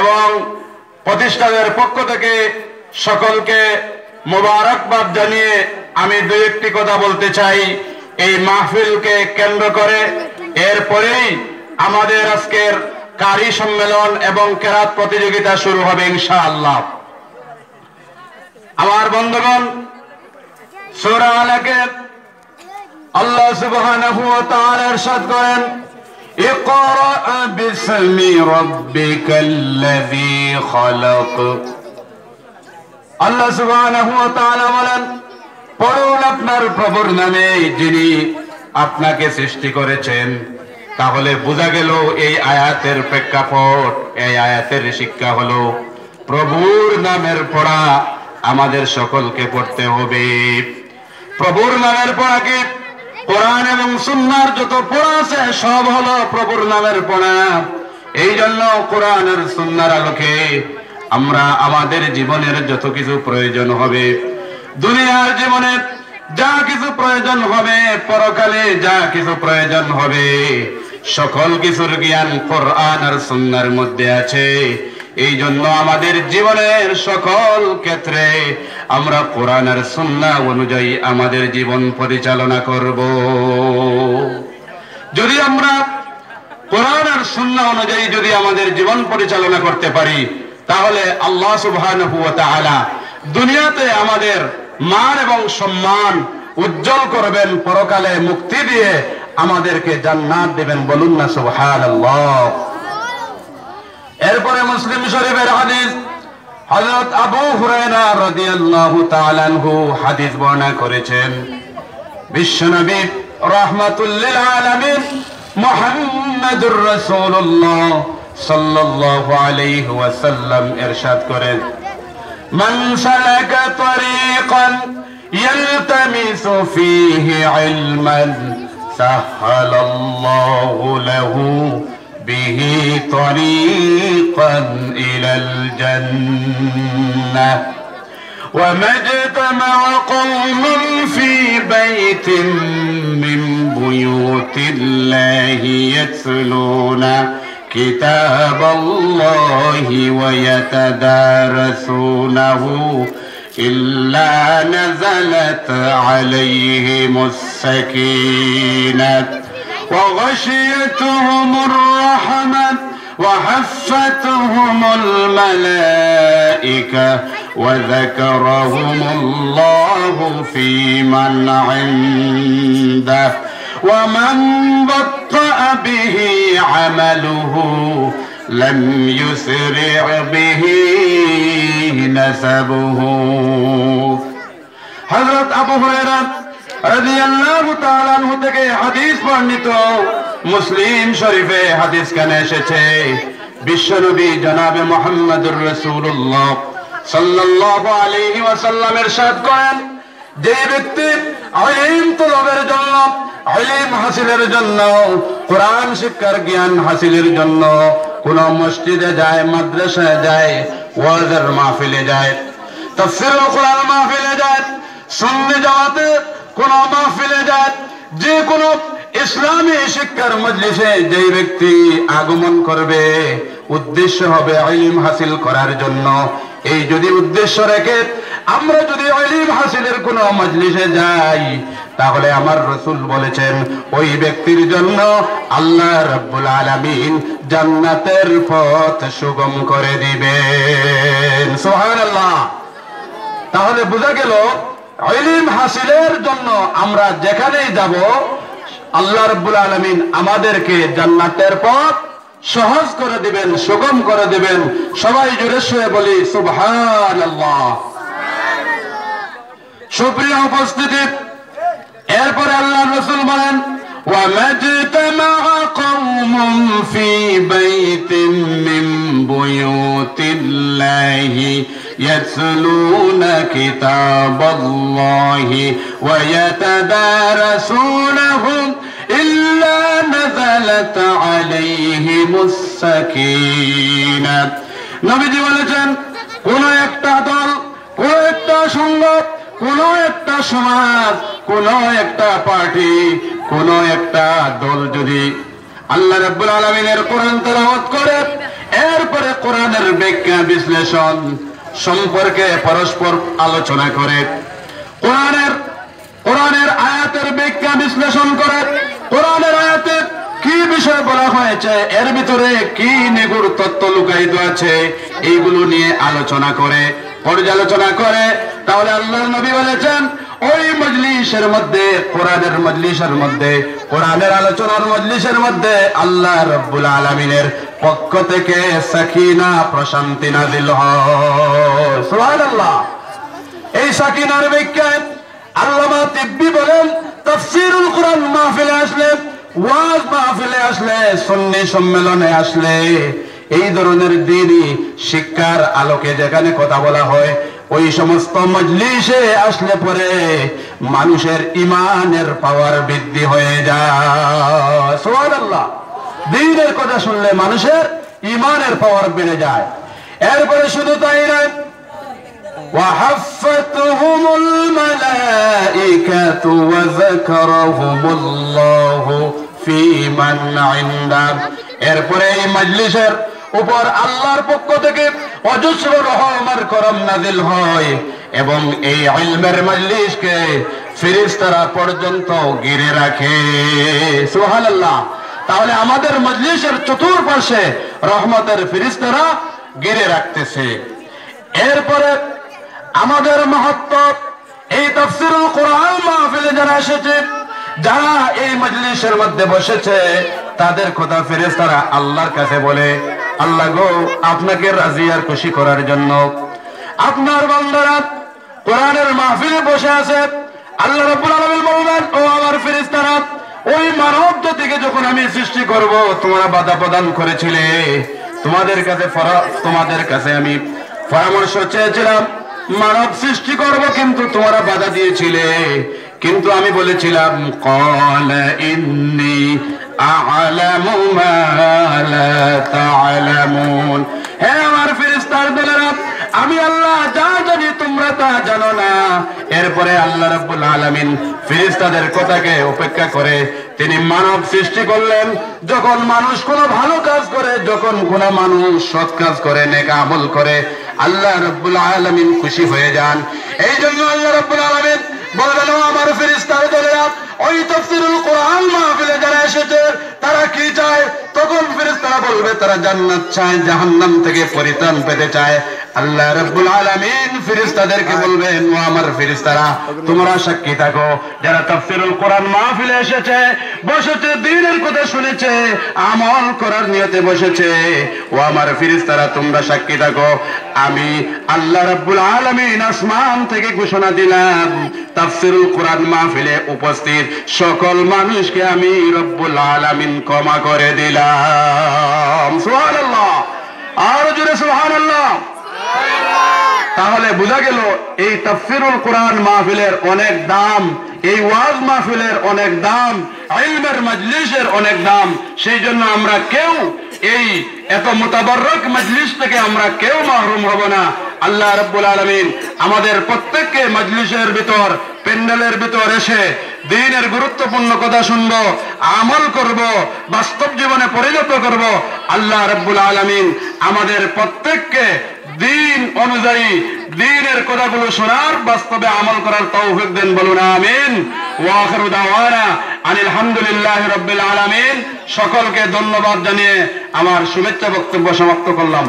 এবং প্রতিষ্ঠানের পক্ষ থেকে সকলকে মোবারকবাদ জানিয়ে আমি দু একটি কথা বলতে চাই, এই মাহফিলকে কেন্দ্র করে। এরপরেই আমাদের আজকের কারি সম্মেলন এবং কেরাত প্রতিযোগিতা শুরু হবে ইনশা আল্লাহ আমার বন্ধুগণ, সুরা আলাকে আল্লাহ সুবাহ করেন اقرأ باسم ربك الذي خلق আল্লাহ সুবহানাহু ওয়া তাআলা বলেন পড়ুন আপনার প্রভুর নামে যিনি আপনাকে সৃষ্টি করেছেন তাহলে বোঝা গেল এই আয়াতের প্রেক্ষাপট এই আয়াতের শিক্ষা হলো প্রভুর নামের পড়া আমাদের সকলকে পড়তে হবে প্রভুর নামের পড়া কি কোরআন এবং সুন্নার যত পড়া আছে, সব হলো প্রভুর নামের পড়া। এই জন্য কোরআনের সুন্নার আলোকে আমরা আমাদের জীবনের যত কিছু প্রয়োজন হবে, দুনিয়ার জীবনে যা কিছু প্রয়োজন হবে, পরকালে যা কিছু প্রয়োজন হবে, সকল কিছুর জ্ঞান কোরআন আর সুন্নার মধ্যে আছে। এই জন্য আমাদের জীবনের সকল ক্ষেত্রে আমরা কোরআন আর সুন্না অনুযায়ী আমাদের জীবন পরিচালনা করব। যদি আমরা কোরআন আর সুন্না অনুযায়ী যদি আমাদের জীবন পরিচালনা করতে পারি, তাহলে আল্লাহ তাআলা দুনিয়াতে আমাদের মান এবং সম্মান উজ্জ্বল করবেন, পরকালে মুক্তি দিয়ে আমাদেরকে জান্নাত দেবেন বলুন না সুবহানাল্লাহ। এরপরে মুসলিম শরীফের হাদিস হযরত আবু হুরায়রা রাদিয়াল্লাহু তাআলা আনহু হাদিস বর্ণনা করেছেন বিশ্বনবী রাহমাতুল লিল আলামিন মুহাম্মাদুর রাসূলুল্লাহ সাল্লাল্লাহু আলাইহি ওয়াসাল্লাম ইরশাদ করেন মান সালাকা তরিকান يلتمس فيه علما سهل الله له به طريقا إلى الجنة. وما اجتمع قوم في بيت من بيوت الله يتلون كتاب الله ويتدارسونه. إلا نزلت عليهم السكينة. وغشيتهم الرحمة وحفتهم الملائكة وذكرهم الله في من عنده ومن بطأ به عمله لم يسرع به نسبه. حضرت أبو هريرة থেকে হাদিস বর্ণিত। মুসলিম শরীফে হাদিস কানে এসেছে? জনাবে মুহাম্মদুর ইরশাদ করেন, যে ব্যক্তি হাসিলের জন্য, কোরআন শিক্ষার জ্ঞান হাসিলের জন্য কোন মসজিদে যায়, মাদ্রাসায় যায়, ওয়াজের মাহফিলে যায়, তাফসীরুল কোরআন মাহফিলে যায় জামাতে কোন মাহফিলে যায় যে কোন ইসলামী শিক্ষার মজলিসে যে ব্যক্তি আগমন করবে, উদ্দেশ্য হবে ইলম হাসিল করার জন্য। এই যদি উদ্দেশ্য রেখে আমরা যদি ইলম হাসিলের কোন মজলিসে যাই, তাহলে আমার রসুল বলেছেন, ওই ব্যক্তির জন্য আল্লাহ রাব্বুল আলামিন জান্নাতের পথ সুগম করে দিবেন। সুবহানাল্লাহ। তাহলে বোঝা গেল ইলিম হাসিলের জন্য আমরা যেখানেই যাব আল্লাহ রব্বুল আলমিন আমাদেরকে জান্নাতের পথ সহজ করে দিবেন সুগম করে দিবেন সবাই জুড়ে শুয়ে বলি সুবহান আল্লাহ সুপ্রিয় উপস্থিতি এরপরে আল্লাহ রসুল বলেন وما اجتمع قوم في بيت من بيوت الله يتلون كتاب الله ويتدارسونه إلا نزلت عليهم السكينة নবীজি বলেছেন কোন একটা দল কোন একটা সঙ্গ কোন একটা সমাজ কোন একটা পার্টি কোন একটা দল যদি আল্লাহ রাব্বুল আলামিনের কোরআন তেলাওয়াত করে এরপরে কোরআনের ব্যাখ্যা বিশ্লেষণ সম্পর্কে পরস্পর আলোচনা করে, কোরআনের কোরআনের আয়াতের ব্যাখ্যা বিশ্লেষণ করে, কোরআনের আয়াতে কি বিষয় বলা হয়েছে, এর ভিতরে কি নেগুর তত্ত্ব লুকায়িত আছে, এইগুলো নিয়ে আলোচনা করে, পর্যালোচনা করে, তাহলে আল্লাহ নবী বলেছেন, ওই মজলিসের মধ্যে, কোরআনের মজলিসের মধ্যে, কোরআনের আলোচনার মজলিসের মধ্যে আল্লাহ রব্বুল আলমিনের পক্ষ থেকে সাকিনা প্রশান্তি নাজিল সুবহানাল্লাহ। এই সাকিনার বিজ্ঞান আল্লামা তিব্বি বলেন, তাফসীরুল কোরআন মাহফিলে আসলে, ওয়াজ মাহফিলে আসলে, সুন্নি সম্মেলনে আসলে, এই ধরনের দিনই শিক্ষার আলোকে যেখানে কথা বলা হয়, ওই সমস্ত মজলিসে আসলে পরে মানুষের ইমানের পাওয়ার বৃদ্ধি হয়ে যায়। সুবহানাল্লাহ। দিনের কথা শুনলে মানুষের ইমানের পাওয়ার বেড়ে যায় এরপরে শুধু তাই নয় وحفتهم الملائكة وذكرهم الله في من عنده এরপরে এই মজলিসের উপর আল্লাহর পক্ষ থেকে অজস্র রহমার করম নাজিল হয় এবং এই ইলমের মজলিসকে ফেরেশতারা পর্যন্ত ঘিরে রাখে সুবহানাল্লাহ তাহলে আমাদের মজলিসের চতুর্পাশে রহমতের ফেরেশতারা ঘিরে রাখতেছে। এরপরে আমাদের মহত্ব, এই তফসিরুল কোরআন মাহফিলে যারা এসেছে, যারা এই মজলিসের মধ্যে বসেছে, তাদের কথা ফেরেশতারা আল্লাহর কাছে বলে, আল্লাহ গো, আপনাকে রাজি আর খুশি করার জন্য। আপনার বান্দারা কোরআনের মাহফিলে বসে আছে, আল্লাহ রাব্বুল আলামিন বলবেন, ও আমার ফেরেশতারা ওই মানব জাতিকে যখন আমি সৃষ্টি করব, তোমরা বাধা প্রদান করেছিলে। তোমাদের কাছে তোমাদের কাছে আমি পরামর্শ চেয়েছিলাম, মানব সৃষ্টি করব কিন্তু তোমরা বাধা দিয়েছিলে। কিন্তু আমি বলেছিলাম, কল ইন্নি আ'লামু লা তা'লামুন হে আমার ফেরেশতার দলেরা আমি আল্লাহ যা জানি, তোমরা তা জানো না। এরপরে আল্লাহ রাব্বুল আলামিন ফেরেশতাদের কথাকে উপেক্ষা করে তিনি মানব সৃষ্টি করলেন। যখন মানুষ কোনো ভালো কাজ করে, যখন কোন মানুষ সৎ কাজ করে, নেক আমল করে, আল্লাহ রাব্বুল আলামিন খুশি হয়ে যান। এই জন্য আল্লাহ রাব্বুল আলামিন বললেন, ও আমার ফেরেশতার দলেরা ওই তাফসীরুল কোরআন মাহফিলে যারা এসেছে, তারা কি চায়? তখন ফেরেশতারা বলবে, তারা জান্নাত চায়, জাহান্নাম থেকে পরিত্রাণ পেতে চায়। আল্লাহ রাব্বুল আলামিন ফেরেশতাদেরকে বলবেন, ও আমার ফেরেশতারা, তোমরা সাক্ষী থাকো। যারা তাফসীরুল কোরআন মাহফিলে এসেছে, বসেছে দ্বীনের কথা শুনেছে, আমল করার নিয়তে বসেছে। ও আমার ফেরেশতারা, তোমরা সাক্ষী থাকো। আমি আল্লাহ রাব্বুল আলামিন আসমান থেকে ঘোষণা দিলাম, তাফসীরুল কোরআন মাহফিলে উপস্থিত সকল মানুষকে আমি রব্বুল আলামিন ক্ষমা করে দিলাম। সুবহানাল্লাহ। আর জোরে সুবহানাল্লাহ। তাহলে বোঝা গেল, এই তাফসিরুল কোরআন মাহফিলের অনেক দাম, এই ওয়াজ মাহফিলের অনেক দাম, ইলমের মজলিসের অনেক দাম। সেই জন্য আমরা কেউ এই এত মোতাবারক মজলিস থেকে আমরা কেউ মাহরুম হব না। আল্লাহ রাব্বুল আলামিন আমাদের প্রত্যেককে মজলিসের ভিতর, প্যান্ডেলের ভিতর এসে দিনের গুরুত্বপূর্ণ কথা শুনব, আমল করব, বাস্তব জীবনে পরিণত করব। আল্লাহ রাব্বুল আলামিন আমাদের প্রত্যেককে দিন অনুযায়ী দিনের কথাগুলো শোনার, বাস্তবে আমল করার তৌফিক দেন বলুন, আমিন। ওয়াখিরু দাওয়ানা আনিল হামদুলিল্লাহি রাব্বিল আলামিন। সকলকে ধন্যবাদ জানিয়ে আমার শুভেচ্ছা বক্তব্য সমাপ্ত করলাম।